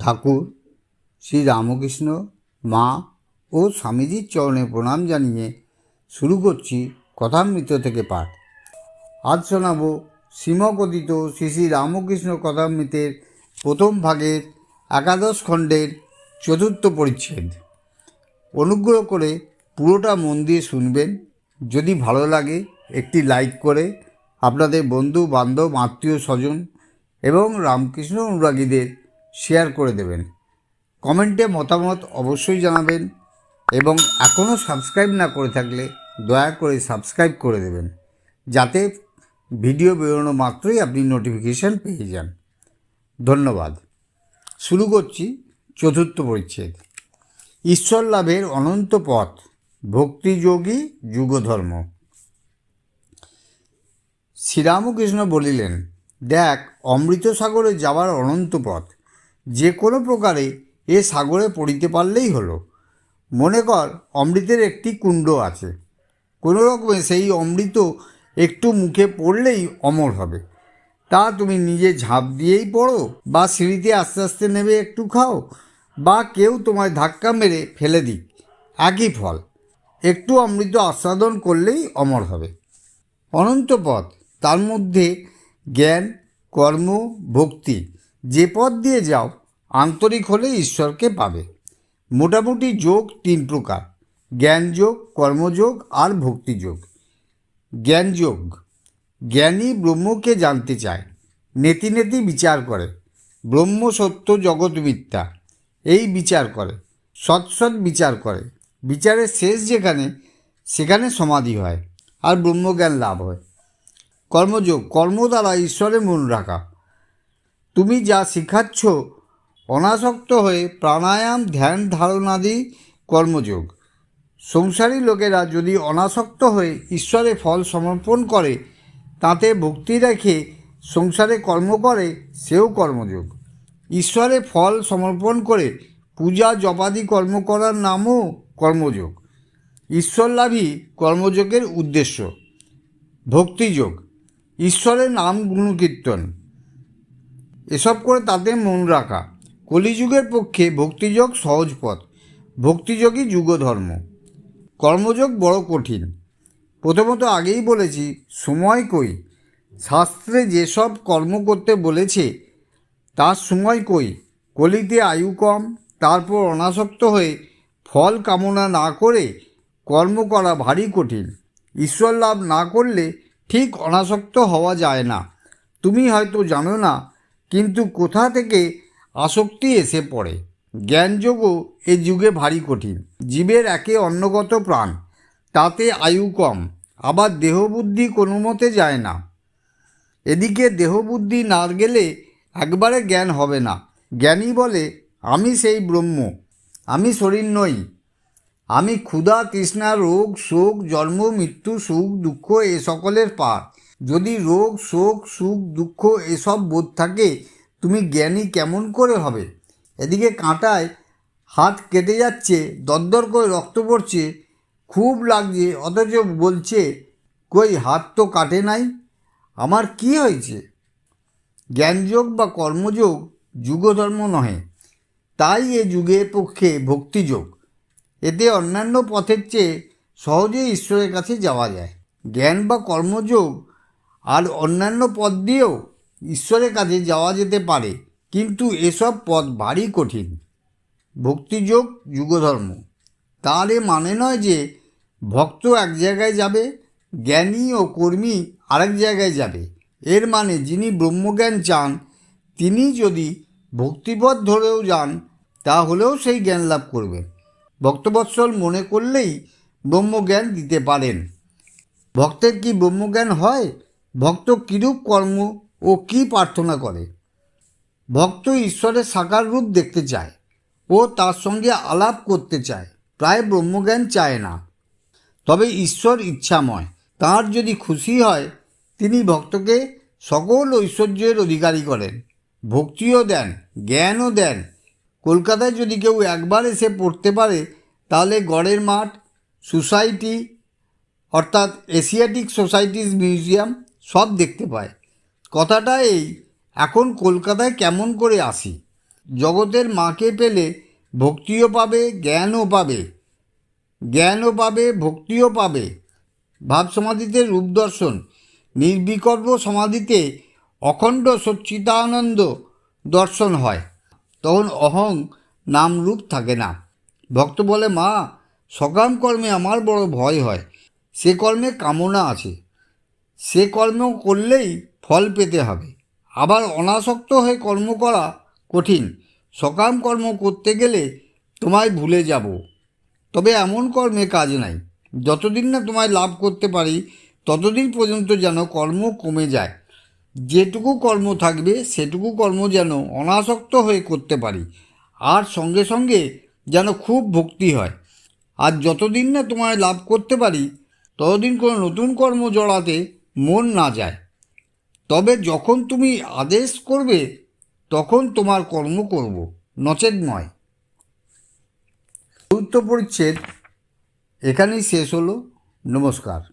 ঠাকুর, শ্রী রামকৃষ্ণ, মা ও স্বামীজির চরণে প্রণাম জানিয়ে শুরু করছি কথামৃত থেকে পাঠ। আজ শোনাব শ্রীমকথিত শ্রী শ্রী রামকৃষ্ণ কথামৃতের প্রথম ভাগের একাদশ খণ্ডের চতুর্থ পরিচ্ছেদ। অনুগ্রহ করে পুরোটা মন দিয়ে শুনবেন। যদি ভালো লাগে, একটি লাইক করে আপনাদের বন্ধু, বান্ধব, আত্মীয় স্বজন এবং রামকৃষ্ণ অনুরাগীদের শেয়ার করে দেবেন। কমেন্টে মতামত অবশ্যই জানাবেন এবং এখনও সাবস্ক্রাইব না করে থাকলে দয়া করে সাবস্ক্রাইব করে দেবেন। যাতে ভিডিও বেরোনো মাত্রই আপনি নোটিফিকেশান পেয়ে যান। ধন্যবাদ। শুরু করছি চতুর্থ পরিচ্ছেদ। ঈশ্বর লাভের অনন্ত পথ ভক্তিযোগী যুগধর্ম। শ্রীরামকৃষ্ণ বলিলেন, দেখ অমৃত সাগরে যাওয়ার অনন্ত পথ যে কোনো প্রকারে এ সাগরে পড়িতে পারলেই হলো। মনে কর, অমৃতের একটি কুণ্ড আছে। কোনো রকমে সেই অমৃত একটু মুখে পড়লেই অমর হবে। তা তুমি নিজে ঝাঁপ দিয়েই পড়ো, বা সিঁড়িতে আস্তে আস্তে নেবে একটু খাও, বা কেউ তোমায় ধাক্কা মেরে ফেলে দিক, একই ফল। একটু অমৃত আস্বাদন করলেই অমর হবে। অনন্ত পথ তার মধ্যে জ্ঞান, কর্ম, ভক্তি যে পথ দিয়ে যাও, আন্তরিক হলে ঈশ্বরকে পাবে। মোটামুটি যোগ তিন প্রকার, জ্ঞানযোগ, কর্মযোগ আর ভক্তিযোগ। জ্ঞানযোগ, জ্ঞানী ব্রহ্মকে জানতে চায়, নেতি নেতি বিচার করে, ব্রহ্ম সত্য জগৎ মিথ্যা, এই বিচার করে সৎসৎ বিচার করে। বিচারের শেষ যেখানে, সেখানে সমাধি হয় আর ব্রহ্মজ্ঞান লাভ হয়। কর্মযোগ, কর্ম দ্বারা ঈশ্বরের মন রাখা। তুমি যা শিখাচ্ছ অনাসক্ত হয়ে প্রাণায়াম, ধ্যান, ধারণাদি কর্মযোগ। সংসারী লোকেরা যদি অনাসক্ত হয়ে ঈশ্বরে ফল সমর্পণ করে, তাতে ভক্তি রেখে সংসারে কর্ম করে, সেও কর্মযোগ। ঈশ্বরে ফল সমর্পণ করে পূজা, জপাদি, কর্ম করার নামও কর্মযোগ। ঈশ্বরলাভই কর্মযোগের উদ্দেশ্য। ভক্তিযোগ। ঈশ্বরের নাম গুণকীর্তন। এসব করে তাতে মন রাখা। কলিযুগের পক্ষে ভক্তিযোগ সহজ পথ। ভক্তিযোগই যুগধর্ম। কর্মযোগ বড় কঠিন। প্রথমত আগেই বলেছি, সময় কই? শাস্ত্রে যেসব কর্ম করতে বলেছে, তার সময় কই? কলিতে আয়ু কম, তারপর অনাসক্ত হয়ে ফল কামনা না করে কর্ম করা ভারী কঠিন। ঈশ্বর লাভ না করলে ঠিক অনাসক্ত হওয়া যায় না। তুমি হয়তো জানো না কিন্তু কোথা থেকে আসক্তি এসে পড়ে? জ্ঞানযোগও এ যুগে ভারী কঠিন। জীবের একে অন্নগত প্রাণ, তাতে আয়ু কম, আবার দেহবুদ্ধি কোনো মতে যায় না। এদিকে দেহবুদ্ধি না গেলে একবারে জ্ঞান হবে না। জ্ঞানী বলে, আমি সেই ব্রহ্ম, আমি শরীর নই। আমি ক্ষুধা, তৃষ্ণা, রোগ, শোক, জন্ম, মৃত্যু, সুখ, দুঃখ, এ সকলের পার। যদি রোগ, শোক, সুখ, দুঃখ এসব বোধ থাকে, তুমি জ্ঞানী কেমন করে হবে? এদিকে কাঁটায় হাত কেটে যাচ্ছে, দরদর করে রক্ত পড়ছে, খুব লাগছে, অথচ বলছে, কই, হাত তো কাটে নাই, আমার কি হয়েছে? জ্ঞানযোগ বা কর্মযোগ যুগধর্ম নহে, তাই এ যুগের পক্ষে ভক্তিযোগ। এতে অন্যান্য পথের চেয়ে সহজেই ঈশ্বরের কাছে যাওয়া যায়। জ্ঞান বা কর্মযোগ আর অন্যান্য পথ দিয়েও ঈশ্বরের কাছে যাওয়া যেতে পারে। কিন্তু এসব পথ ভারী কঠিন। ভক্তিযোগ যুগধর্ম। তার এ মানে নয় যে ভক্ত এক জায়গায় যাবে, জ্ঞানী ও কর্মী আরেক জায়গায় যাবে। এর মানে যিনি ব্রহ্মজ্ঞান চান, তিনি যদি ভক্তিপথ ধরেও যান, তাহলেও সেই জ্ঞান লাভ করবেন। ভক্তবৎসল মনে করলেই ব্রহ্মজ্ঞান দিতে পারেন। ভক্তের কি ব্রহ্মজ্ঞান হয়? ভক্ত কিরূপ কর্ম ও কি প্রার্থনা করে? ভক্ত ঈশ্বরের সাকার রূপ দেখতে চায় ও তার সঙ্গে আলাপ করতে চায়, প্রায় ব্রহ্মজ্ঞান চায় না। তবে ঈশ্বর ইচ্ছাময়, তার যদি খুশি হয়, তিনি ভক্তকে সকল ঐশ্বর্যের অধিকারী করেন, ভক্তিও দেন, জ্ঞানও দেন। কলকাতায় যদি কেউ একবার এসে পড়তে পারে, তাহলে গড়ের মাঠ, সোসাইটি, অর্থাৎ এশিয়াটিক সোসাইটিস মিউজিয়াম সব দেখতে পায়। কথাটা এই, এখন কলকাতায় কেমন করে আসি? জগতের মাকে পেলে ভক্তিও পাবে, জ্ঞানও পাবে। জ্ঞানও পাবে, ভক্তিও পাবে। ভাব সমাধিতে রূপ দর্শন, নির্বিকল্প সমাধিতে অখণ্ড সচ্চিতানন্দ দর্শন হয়। তখন অহং নাম রূপ থাকে না। ভক্ত বলে, মা, সকাম কর্মে আমার বড় ভয় হয়। সে কর্মে কামনা আছে। সে কর্ম করলেই ফল পেতে হবে। আবার অনাসক্ত হয়ে কর্ম করা কঠিন। সকাম কর্ম করতে গেলে তোমায় ভুলে যাব। তবে এমন কর্মে কাজ নাই। যতদিন না তোমায় লাভ করতে পারি, ততদিন পর্যন্ত যেন কর্ম কমে যায়। যেটুকু কর্ম থাকবে, সেটুকু কর্ম যেন অনাসক্ত হয়ে করতে পারি। আর সঙ্গে সঙ্গে যেন খুব ভক্তি হয়। আর যতদিন না তোমায় লাভ করতে পারি, ততদিন কোনো নতুন কর্ম জড়াতে মন না যায়। তবে যখন তুমি আদেশ করবে, তখন তোমার কর্ম করব, নচেত নয়। চতুর্থ পরিচ্ছেদ এখানেই শেষ হলো। নমস্কার।